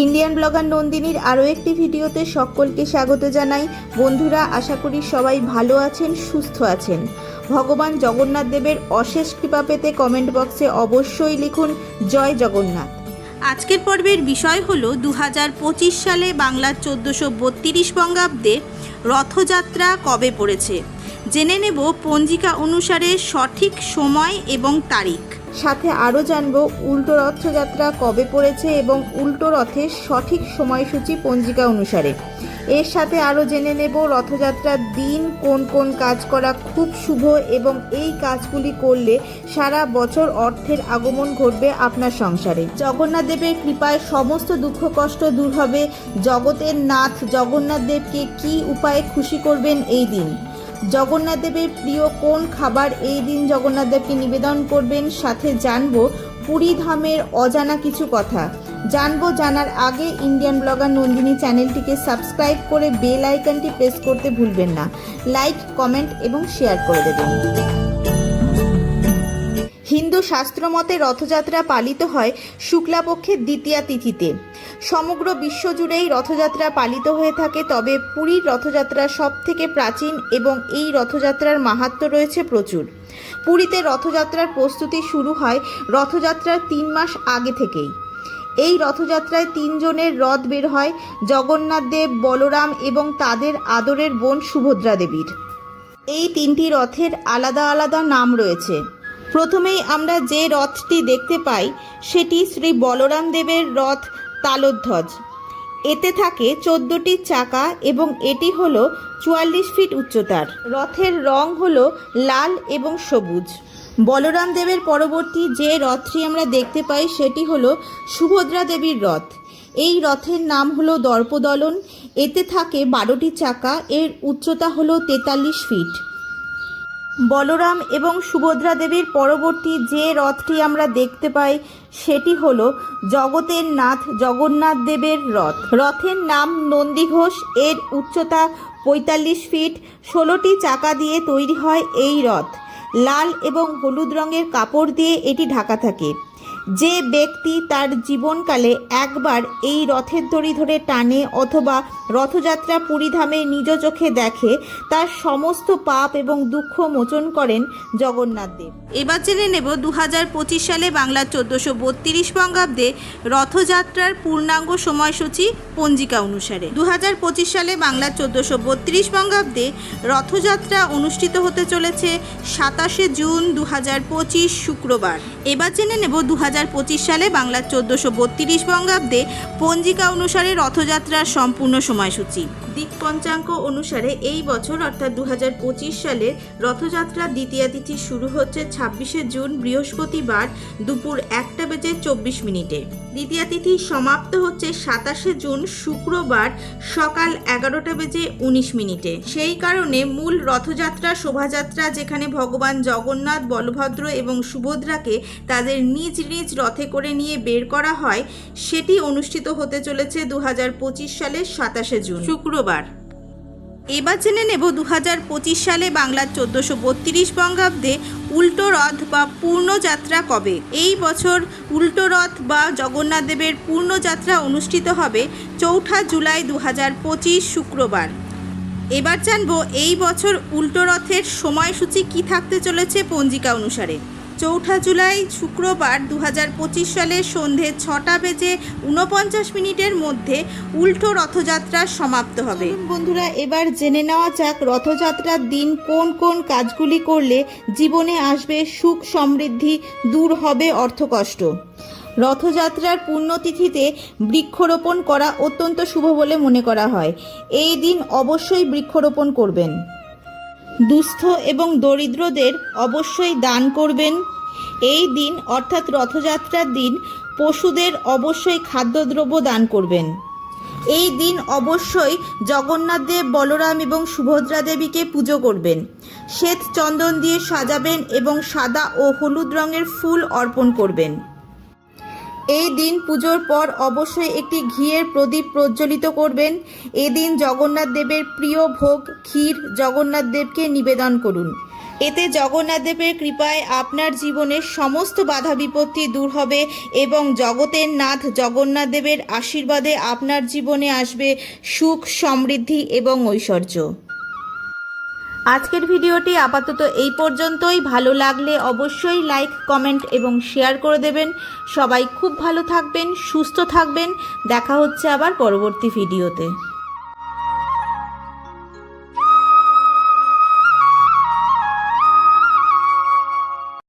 Indian blogger নন্দিনীর আরও একটি ভিডিওতে সকলকে স্বাগত জানাই। বন্ধুরা, আশা করি সবাই ভালো আছেন, সুস্থ আছেন। ভগবান জগন্নাথ দেবের অশেষ কৃপা পেতে কমেন্ট বক্সে অবশ্যই লিখুন, জয় জগন্নাথ আজকের পর্বের বিষয় হলো দু সালে বাংলার চোদ্দোশো বত্রিশ বঙ্গাব্দে রথযাত্রা কবে পড়েছে? জেনে নেব পঞ্জিকা অনুসারে সঠিক সময় এবং তারিখ। সাথে আরও জানব উল্টো রথযাত্রা কবে পড়েছে এবং উল্টো রথের সঠিক সময়সূচি পঞ্জিকা অনুসারে। এর সাথে আরও জেনে নেব রথযাত্রার দিন, কোন কোন কাজ করা খুব শুভ এবং এই কাজগুলি করলে সারা বছর অর্থের আগমন ঘটবে আপনার সংসারে। জগন্নাথ দেবের কৃপায় সমস্ত দুঃখ কষ্ট দূর হবে। জগতের নাথ জগন্নাথ দেবকে কী উপায়ে খুশি করবেন এই দিন? জগন্নাথ দেবের প্রিয় কোন খাবার? এই দিন জগন্নাথদেবকে নিবেদন করবেন। সাথে জানব পুরী ধামের অজানা কিছু কথা। জানব জানার আগে ইন্ডিয়ান ব্লগার নন্দিনী চ্যানেলটিকে সাবস্ক্রাইব করে বেল আইকনটি প্রেস করতে ভুলবেন না। লাইক, কমেন্ট এবং শেয়ার করে দেবেন। হিন্দু শাস্ত্র মতে রথযাত্রা পালিত হয় শুক্লাপক্ষের দ্বিতীয়া তিথিতে। সমগ্র বিশ্ব জুড়েই রথযাত্রা পালিত হয়ে থাকে, তবে পুরীর রথযাত্রা সব থেকে প্রাচীন এবং এই রথযাত্রার মাহাত্ম্য রয়েছে প্রচুর। পুরীতে রথযাত্রার প্রস্তুতি শুরু হয় রথযাত্রার তিন মাস আগে থেকেই। এই রথযাত্রায় তিনজনের রথ বের হয়, জগন্নাথ দেব, বলরাম এবং তাদের আদরের বোন সুভদ্রা দেবীর। এই তিনটি রথের আলাদা আলাদা নাম রয়েছে। প্রথমেই আমরা যে রথটি দেখতে পাই, সেটি শ্রী বলরাম দেবের রথ তালোধ্বজ। এতে থাকে চোদ্দোটি চাকা এবং এটি হলো চুয়াল্লিশ ফিট উচ্চতার। রথের রং হলো লাল এবং সবুজ। বলরাম দেবের পরবর্তী যে রথটি আমরা দেখতে পাই, সেটি হলো সুভদ্রা দেবীর রথ। এই রথের নাম হলো দর্পদলন। এতে থাকে বারোটি চাকা, এর উচ্চতা হলো তেতাল্লিশ ফিট। বলরাম এবং সুভদ্রা দেবীর পরবর্তী যে রথটি আমরা দেখতে পাই, সেটি হল জগতের নাথ জগন্নাথ দেবের রথ। রথের নাম নন্দীঘোষ এর উচ্চতা পঁয়তাল্লিশ ফিট, ষোলোটি চাকা দিয়ে তৈরি হয় এই রথ। লাল এবং হলুদ রঙের কাপড় দিয়ে এটি ঢাকা থাকে। যে ব্যক্তি তার জীবনকালে একবার এই রথের দড়ি ধরে টানে অথবা রথযাত্রা পুরীধামে নিজ চোখে দেখে, তার সমস্ত পাপ এবং দুঃখ মোচন করেন জগন্নাথ দেব। এবার জেনে নেব দু হাজার পঁচিশ সালে বাংলার চোদ্দোশো বত্রিশ বঙ্গাব্দে রথযাত্রার পূর্ণাঙ্গ সময়সূচি পঞ্জিকা অনুসারে। দু হাজার পঁচিশ সালে বাংলার চোদ্দোশো বত্রিশ বঙ্গাব্দে রথযাত্রা অনুষ্ঠিত হতে চলেছে সাতাশে জুন দু হাজার পঁচিশ শুক্রবার। এবার জেনে নেব দু হাজার সালে বাংলার চোদ্দোশো বত্রিশ বঙ্গাব্দে পঞ্জিকা অনুসারে রথযাত্রার সম্পূর্ণ সময়সূচি। দিক পঞ্চাঙ্গ অনুসারে এই বছর অর্থাৎ দু সালে রথযাত্রার দ্বিতীয় তিথি শুরু হচ্ছে ছাব্বিশে জুন বৃহস্পতিবার দুপুর একটা বেজে চব্বিশ মিনিটে। দ্বিতীয় তিথি সমাপ্ত হচ্ছে সাতাশে জুন শুক্রবার সকাল এগারোটা বেজে উনিশ মিনিটে। সেই কারণে মূল রথযাত্রা, শোভাযাত্রা যেখানে ভগবান জগন্নাথ, বলভদ্র এবং সুভদ্রাকে তাদের নিজ নিজ রথে করে নিয়ে বের করা হয় সেটি অনুষ্ঠিত হতে চলেছে দু হাজার পঁচিশ সালের সাতাশে জুন। শুক্রবার। এবার জেনে নেব দু হাজার পঁচিশ সালে বাংলার চোদ্দোশো বত্রিশ বঙ্গাব্দে উল্টো রথ বা পূর্ণযাত্রা কবে? এই বছর উল্টো রথ বা জগন্নাথ দেবের পূর্ণযাত্রা অনুষ্ঠিত হবে চৌঠা জুলাই দু হাজার পঁচিশ শুক্রবার। এবার জানব এই বছর উল্টো রথের সময়সূচি কী থাকতে চলেছে পঞ্জিকা অনুসারে। চৌঠা জুলাই শুক্রবার দু হাজার সালের সন্ধে ছটা বেজে উনপঞ্চাশ মিনিটের মধ্যে উল্টো রথযাত্রা সমাপ্ত হবে। বন্ধুরা, এবার জেনে নেওয়া যাক রথযাত্রার দিন কোন কোন কাজগুলি করলে জীবনে আসবে সুখ সমৃদ্ধি, দূর হবে অর্থকষ্ট। রথযাত্রার পুণ্যতিথিতে বৃক্ষরোপণ করা অত্যন্ত শুভ বলে মনে করা হয়। এই দিন অবশ্যই বৃক্ষরোপণ করবেন। দুস্থ এবং দরিদ্রদের অবশ্যই দান করবেন। এই দিন, অর্থাৎ রথযাত্রার দিন, পশুদের অবশ্যই খাদ্যদ্রব্য দান করবেন। এই দিন অবশ্যই জগন্নাথ দেব, বলরাম এবং সুভদ্রা দেবীকে পুজো করবেন। শ্বেত চন্দন দিয়ে সাজাবেন এবং সাদা ও হলুদ রঙের ফুল অর্পণ করবেন। এই দিন পুজোর পর অবশ্যই একটি ঘিয়ের প্রদীপ প্রজ্বলিত করবেন। এদিন জগন্নাথ দেবের প্রিয় ভোগ ক্ষীর জগন্নাথ দেবকে নিবেদন করুন। এতে জগন্নাথ দেবের কৃপায় আপনার জীবনের সমস্ত বাধা বিপত্তি দূর হবে এবং জগতের নাথ জগন্নাথ দেবের আশীর্বাদে আপনার জীবনে আসবে সুখ, সমৃদ্ধি এবং ঐশ্বর্য। আজকের ভিডিওটি আপাতত এই পর্যন্তই। ভালো লাগলে অবশ্যই লাইক কমেন্ট এবং শেয়ার করে দেবেন। সবাই খুব ভালো থাকবেন, সুস্থ থাকবেন। দেখা হচ্ছে আবার পরবর্তী ভিডিওতে।